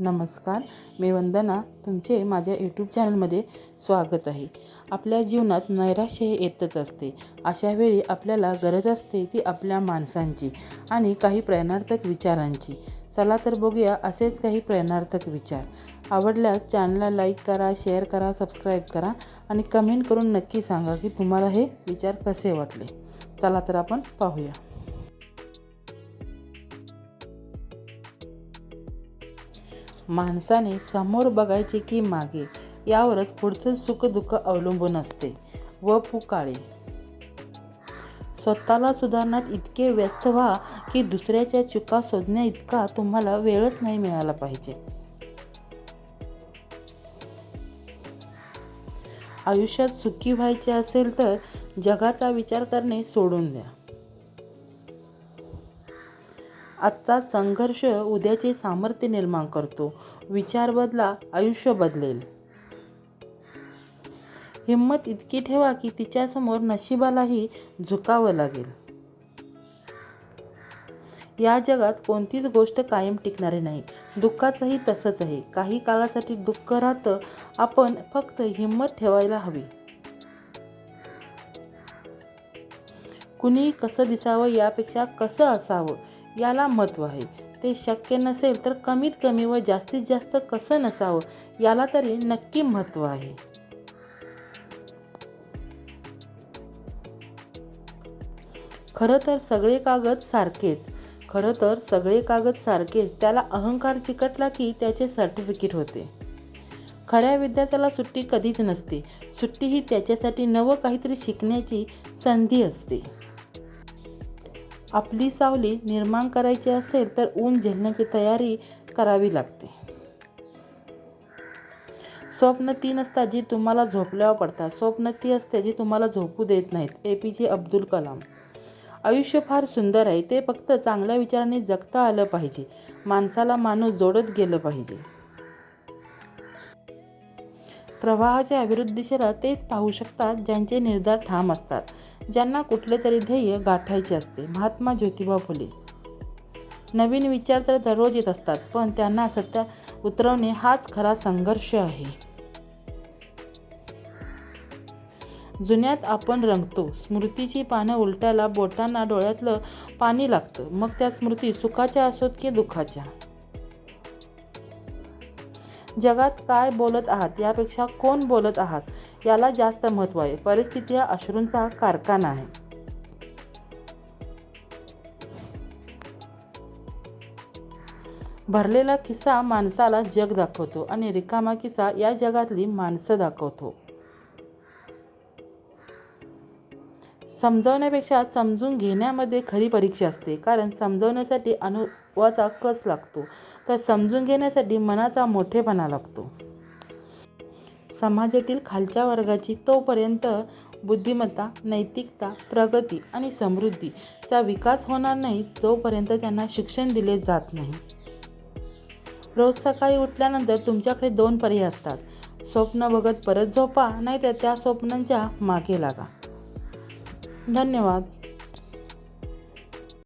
नमस्कार मी वंदना तुमचे माझ्या यूट्यूब चॅनलमध्ये स्वागत आहे. आपल्या जीवनात नैराश्य हे येतच असते. अशा वेळी आपल्याला गरज असते ती आपल्या माणसांची आणि काही प्रेरणार्थक विचारांची. चला तर बघूया असेच काही प्रेरणार्थक विचार. आवडल्यास चॅनलला लाईक करा शेअर करा सबस्क्राईब करा आणि कमेंट करून नक्की सांगा की तुम्हाला हे विचार कसे वाटले. चला तर आपण पाहूया. माणसाने समोर बघायचे की मागे यावरच पुढचं सुखदुःख अवलंबून असते व पुकाळे. स्वतःला सुधारण्यात इतके व्यस्त व्हा की दुसऱ्याच्या चुका शोधण्या इतका तुम्हाला वेळच नाही मिळाला पाहिजे. आयुष्यात सुखी व्हायचे असेल तर जगाचा विचार करणे सोडून द्या. आजचा संघर्ष उद्याचे सामर्थ्य निर्माण करतो. विचार बदला आयुष्य बदलेल. हिंमत इतकी ठेवा की तिच्यासमोर नशिबालाही झुकावं लागेल. या जगात कोणतीच गोष्ट कायम टिकणारी नाही. दुःखाचंही तसंच आहे. काही काळासाठी दुःख राहतं. आपण फक्त हिंमत ठेवायला हवी. कुणी कसं दिसावं यापेक्षा कसं असावं याला महत्त्व आहे. ते शक्य नसेल तर कमीत कमी व जास्तीत जास्त कसं नसावं याला तरी नक्की महत्त्व आहे. खरं तर सगळे कागद सारखेच खरं तर सगळे कागद सारखेच त्याला अहंकार चिकटला की त्याचे सर्टिफिकेट होते. खऱ्या विद्यार्थ्याला सुट्टी कधीच नसते. सुट्टी ही त्याच्यासाठी नवं काहीतरी शिकण्याची संधी असते. आपली सावली निर्माण करायची असेल तर ऊन झेलण्याची तयारी करावी लागते. स्वप्न ती नसतात जी तुम्हाला झोपल्यावर पडतात. स्वप्न ती असते जी तुम्हाला झोपू देत नाहीत. ए पी जे अब्दुल कलाम. आयुष्य फार सुंदर आहे. ते फक्त चांगल्या विचाराने जगता आलं पाहिजे. माणसाला माणूस जोडत गेलं पाहिजे. प्रवाहाच्या विरुद्ध दिशेला तेच पाहू शकतात ज्यांचे निर्धार ठाम असतात. ज्यांना कुठले तरी ध्येय गाठायचे असते. महात्मा ज्योतिबा फुले. नवीन विचार तर दररोज येत असतात पण त्यांना सत्या उतरवणे हाच खरा संघर्ष आहे. जुन्यात आपण रंगतो. स्मृतीची पानं उलटायला बोटांना डोळ्यातलं पाणी लागतं. मग त्या स्मृती सुखाच्या असोत की दुःखाच्या? जगात काय बोलत आहात यापेक्षा कोण बोलत आहात याला जास्त महत्त्व आहे. परिस्थिती हा अश्रूंचा कारखाना आहे. भरलेला किस्सा माणसाला जग दाखवतो आणि रिकामा किस्सा या जगातली माणसं दाखवतो. समजवण्यापेक्षा समजून घेण्यामध्ये खरी परीक्षा असते कारण समजवण्यासाठी वाचा कस लागतो? तर समजून घेण्यासाठी मनाचा मोठेपणा लागतो. समाजातील खालच्या वर्गाची तोपर्यंत बुद्धिमत्ता नैतिकता प्रगती आणि समृद्धीचा विकास होणार नाही जोपर्यंत त्यांना शिक्षण दिले जात नाही. रोज सकाळी उठल्यानंतर तुमच्याकडे दोन पर्याय असतात. स्वप्न बघत परत झोपा नाहीतर त्या स्वप्नांच्या मागे लागा. धन्यवाद.